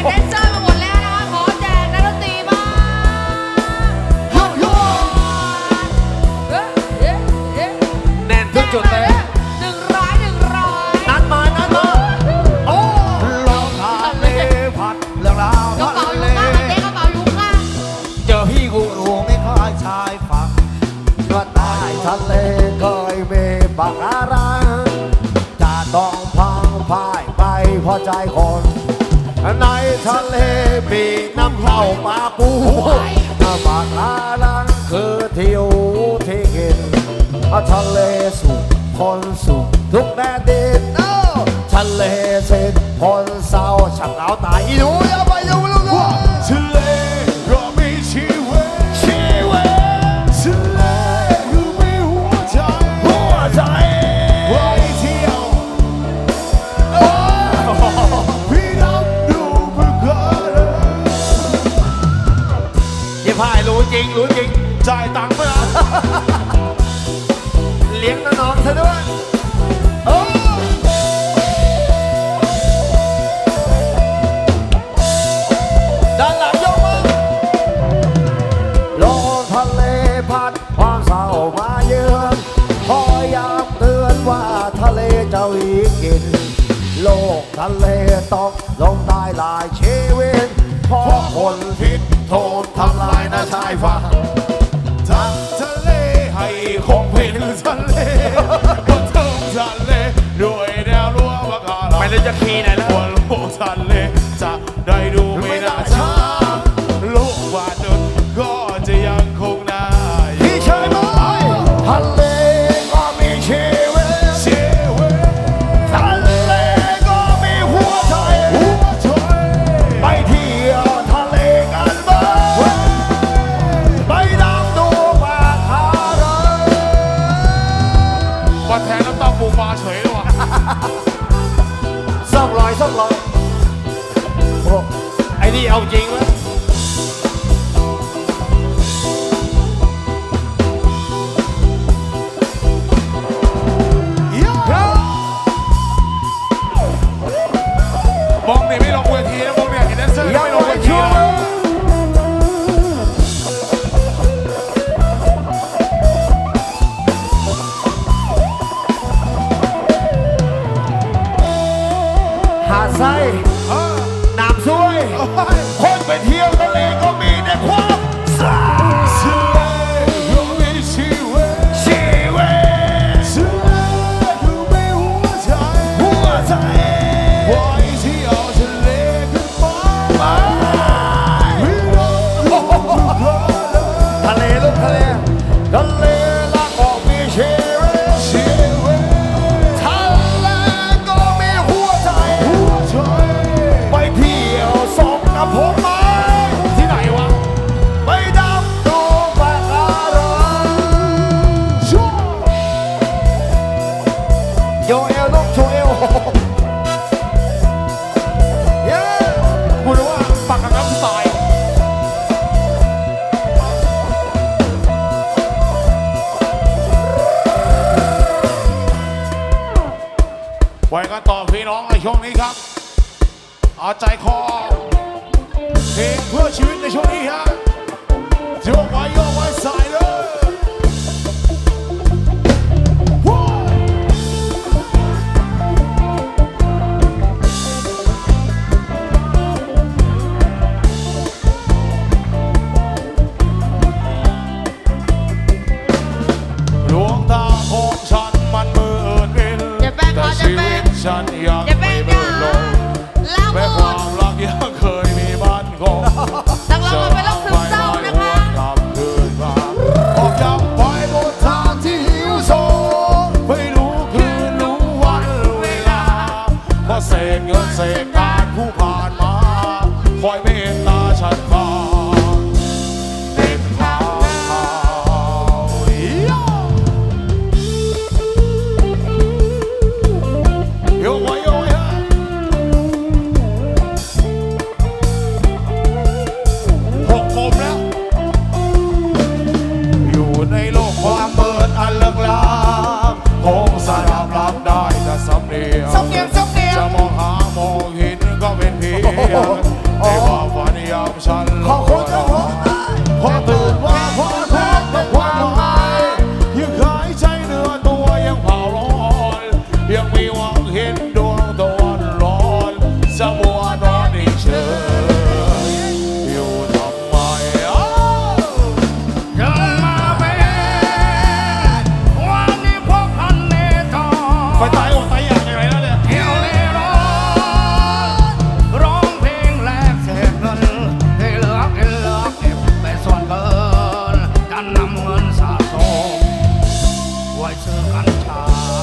กแดนเซอร์มาหมดแล้วนะคะขอแจกนักดนตรีบ้างฮัลโหลเอ๊ะเอ๊ะเอ๊ะแน่นทุกจุดเลยหนึ่งร้อยหนึ่งร้อย นัดมานัดมาโอ้ลองทะเลพัดเรื่องราวกระเป๋าทะลุเลงค่ะเจ๊กระเป๋าลุงค่ะเจอพี่กูรูไม่ค่อยชายฝั่งก็ใต้ทะเลเคยมีปากการังจะต้องพังพ่ายไปเพราะใจคน ในทะเลมีน้ำเข้าปลาปูน้ำปากกาลังคือเที่ยวที่กินทะเลสุขคนสุขทุกแดนดินเอ้าทะเลสิ้นคนเศร้าฉันเอาตายอีหนูอย่าไปอยู่ลู จริงจ่ายตังค์ไหมล่ะเลี้ยงน้องๆซะด้วยโอ้ด้านหลังยกมือลงทะเลพัดความเศร้ามาเยือนคอยยามเตือนว่าทะเลจะวีกิน โลกทะเลต้องลงได้หลายชีวิตเพราะคนผิดโทษทำลายนาชายฝั่ง ทั้งทะเลให้คงเป็นทะเลบนท้องทะเลด้วยแนวรั้วปาการังไม่ได้จะพีไหนแล้ว สักลอกลอยโอ้ไอ้นี่เอาจริงวะ หาดทรายเออน้ำซวยเอ้ยคนไปเที่ยวทะเลก็ เอาใจคอเพลงเพื่อชีวิตในช่วงนี้ฮะโยกไว้โย 怀着感叹。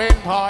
เป็นพลอย